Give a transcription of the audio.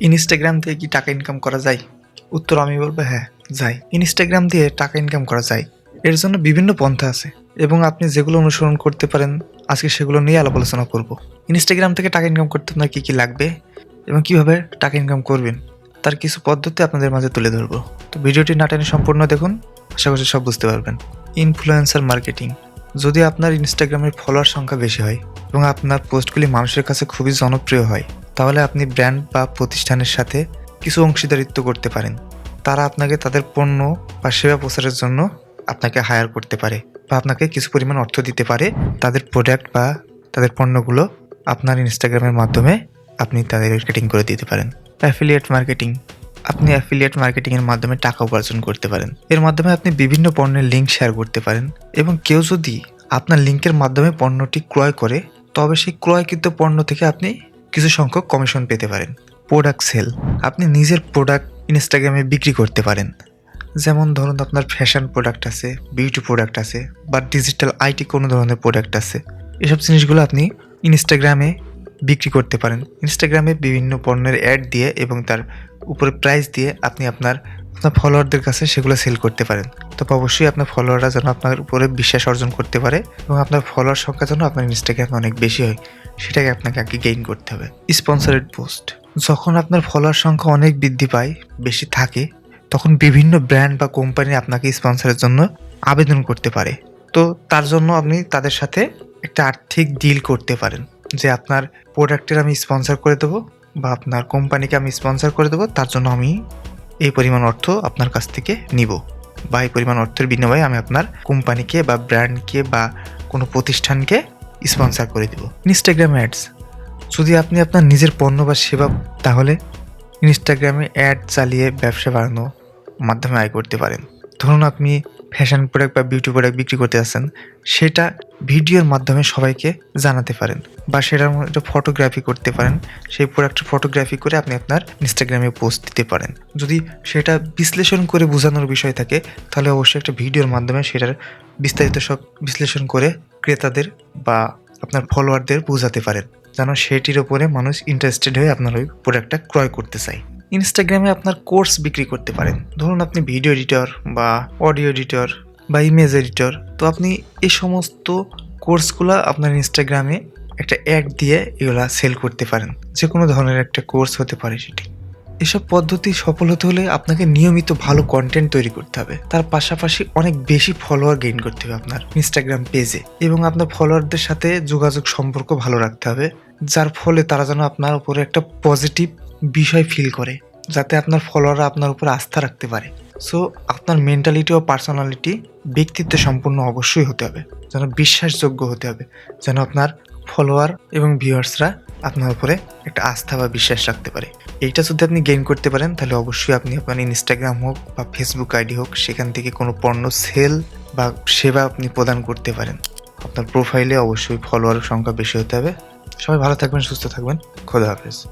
Instagram দিয়ে কি টাকা ইনকাম করা যায়? উত্তর আমি বলব হ্যাঁ যায়। ইনস্টাগ্রাম দিয়ে টাকা ইনকাম করা যায়। এর জন্য বিভিন্ন পন্থা আছে এবং আপনি যেগুলো অনুসরণ করতে পারেন, আজকে সেগুলো নিয়ে আলাপ আলোচনা করব। ইনস্টাগ্রাম থেকে টাকা ইনকাম করতে আপনার কী কী লাগবে এবং কীভাবে টাকা ইনকাম করবেন, তার কিছু পদ্ধতি আপনাদের মাঝে তুলে ধরবো। তো ভিডিওটি না টেনে সম্পূর্ণ দেখুন, আশা করছি সব বুঝতে পারবেন। ইনফ্লুয়েন্সার মার্কেটিং যদি আপনার ইনস্টাগ্রামের ফলোয়ার সংখ্যা বেশি হয় এবং আপনার পোস্টগুলি মানুষের কাছে খুবই জনপ্রিয় হয় তাহলে আপনি ব্র্যান্ড বা প্রতিষ্ঠানের সাথে কিছু অংশীদারিত্ব করতে পারেন। তারা আপনাকে তাদের পণ্য বা সেবা প্রচারের জন্য আপনাকে হায়ার করতে পারে বা আপনাকে কিছু পরিমাণ অর্থ দিতে পারে। তাদের প্রোডাক্ট বা তাদের পণ্যগুলো আপনার ইনস্টাগ্রামের মাধ্যমে আপনি তাদের মার্কেটিং করে দিতে পারেন। অ্যাফিলিয়েট মার্কেটিং আপনি অ্যাফিলিয়েট মার্কেটিংয়ের মাধ্যমে টাকা উপার্জন করতে পারেন। এর মাধ্যমে আপনি বিভিন্ন পণ্যের লিঙ্ক শেয়ার করতে পারেন এবং কেউ যদি আপনার লিঙ্কের মাধ্যমে পণ্যটি ক্রয় করে, তবে সেই ক্রয়কৃত পণ্য থেকে আপনি কিছু সংখ্যক কমিশন পেতে পারেন। Product sale. আপনি নিজের প্রোডাক্ট ইনস্টাগ্রামে বিক্রি করতে পারেন। যেমন ধরুন আপনার ফ্যাশন প্রোডাক্ট আছে, বিউটি প্রোডাক্ট আছে বা ডিজিটাল আইটি কোনো ধরনের প্রোডাক্ট আছে। এসব জিনিসগুলো আপনি ইনস্টাগ্রামে বিক্রি করতে পারেন। ইনস্টাগ্রামে বিভিন্ন পণ্যের অ্যাড দিয়ে এবং তার উপরে প্রাইস দিয়ে আপনি আপনার আপনার ফলোয়ারদের কাছে সেগুলো সেল করতে পারেন। তবে অবশ্যই আপনার ফলোয়াররা যেন আপনার উপরে বিশ্বাস অর্জন করতে পারে এবং আপনার ফলোয়ার সংখ্যা যেন আপনার ইনস্টাগ্রামে অনেক বেশি হয়, সেটাকে আপনাকে আগে গেইন করতে হবে। স্পন্সরেড পোস্ট যখন আপনার ফলোয়ার সংখ্যা অনেক বৃদ্ধি পায়, বেশি থাকে, তখন বিভিন্ন ব্র্যান্ড বা কোম্পানি আপনাকে স্পন্সরের জন্য আবেদন করতে পারে। তো তার জন্য আপনি তাদের সাথে একটা আর্থিক ডিল করতে পারেন, যে আপনার প্রোডাক্টের আমি স্পন্সর করে দেবো বা আপনার কোম্পানিকে আমি স্পন্সর করে দেবো, তার জন্য আমি এই পরিমাণ অর্থ আপনার কাছ থেকে নিব বা এই পরিমাণ অর্থের বিনিময়ে আমি আপনার কোম্পানিকে বা ব্র্যান্ডকে বা কোনো প্রতিষ্ঠানকে স্পন্সর করে দেব। ইনস্টাগ্রাম অ্যাডস যদি আপনি আপনার নিজের পণ্য বা সেবা তাহলে ইনস্টাগ্রামে অ্যাড চালিয়ে ব্যবসা বাড়ানো মাধ্যমে আয় করতে পারেন। ধরুন আপনি ফ্যাশন প্রোডাক্ট বা বিউটি প্রোডাক্ট বিক্রি করতে আসছেন সেটা ভিডিওর মাধ্যমে সবাইকে জানাতে পারেন বা সেটার মধ্যে ফটোগ্রাফি করতে পারেন। সেই প্রোডাক্টের ফটোগ্রাফি করে আপনি আপনার ইনস্টাগ্রামে পোস্ট দিতে পারেন। যদি সেটা বিশ্লেষণ করে বোঝানোর বিষয় থাকে, তাহলে অবশ্যই একটা ভিডিওর মাধ্যমে সেটার বিস্তারিত সব বিশ্লেষণ করে ক্রেতাদের বা আপনার ফলোয়ারদের বোঝাতে পারেন, যেন সেটির ওপরে মানুষ ইন্টারেস্টেড হয়ে আপনার ওই প্রোডাক্টটা ক্রয় করতে চায়। ইনস্টাগ্রামে আপনার কোর্স বিক্রি করতে পারেন। ধরুন আপনি ভিডিও এডিটর বা অডিও এডিটর বা ইমেজ এডিটর তো আপনি এই সমস্ত কোর্সগুলো আপনার ইনস্টাগ্রামে একটা অ্যাড দিয়ে এগুলা সেল করতে পারেন। যে কোনো ধরনের একটা কোর্স হতে পারে সেটি। এসব পদ্ধতি সফল হতে হলে আপনাকে নিয়মিত ভালো কন্টেন্ট তৈরি করতে হবে। তার পাশাপাশি অনেক বেশি ফলোয়ার গেইন করতে হবে আপনার ইনস্টাগ্রাম পেজে এবং আপনার ফলোয়ারদের সাথে যোগাযোগ সম্পর্ক ভালো রাখতে হবে, যার ফলে তারা যেন আপনার উপরে একটা পজিটিভ বিষয় ফিল করে, যাতে আপনার ফলোয়াররা আপনার উপর আস্থা রাখতে পারে। সো আপনার মেন্টালিটি ও পার্সোনালিটি ব্যক্তিত্ব সম্পূর্ণ অবশ্যই হতে হবে। যেন বিশ্বাসযোগ্য হতে হবে। যেন আপনার ফলোয়ার এবং ভিউয়ার্সরা আপনার উপরে একটা আস্থা বা বিশ্বাস রাখতে পারে। এইটা যদি আপনি গেইন করতে পারেন, তাহলে অবশ্যই আপনি আপনার ইনস্টাগ্রাম হোক বা ফেসবুক আইডি হোক, সেখান থেকে কোনো পণ্য সেল বা সেবা আপনি প্রদান করতে পারেন। আপনার প্রোফাইলে অবশ্যই ফলোয়ার সংখ্যা বেশি হতে হবে। সবাই ভালো থাকবেন, সুস্থ থাকবেন। খোদা হাফেজ।